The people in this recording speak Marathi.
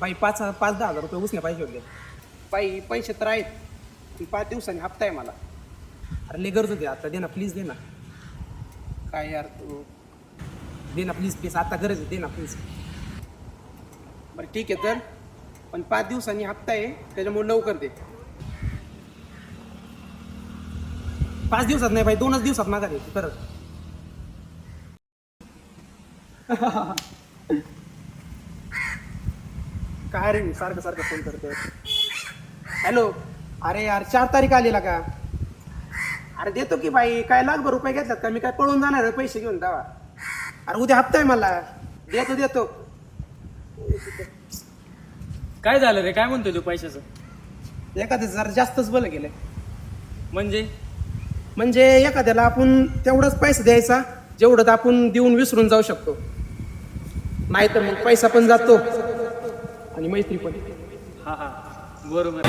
बाई पाच पाच दहा हजार रुपये उसने पाहिजे होते बाई पैसे तर आहेत. पण पाच दिवसांनी हप्ता आहे मला. अरे लय गरज होती आता. दे ना प्लीज दे ना. काय यार तू? दे ना प्लीज प्लीज आता गरज आहे. दे ना प्लीज बरं ठीक आहे तर पण पाच दिवसांनी हप्ता आहे. त्याच्यामुळे लवकर दे. पाच दिवसात नाही बाई दोनच दिवसात मागा दे परत. काय रे सारखं सारखं फोन करतोय. हॅलो अरे यार चार तारीख आलेला का? अरे देतो की बाई काय लाखभर रुपये घेतलात का? मी काय पळून जाणार आहे पैसे घेऊन दावा. अरे उद्या हप्ता आहे मला. देतो देतो. काय झालं रे? काय म्हणतोय तू पैशाचं? एखाद्या जरा जास्तच बलं गेलंय म्हणजे? म्हणजे एखाद्याला आपण तेवढाच पैसा द्यायचा जेवढं आपण देऊन विसरून जाऊ शकतो. नाही तर मग पैसा पण जातो. आणि मैत्री पण. हा हा. बरोबर.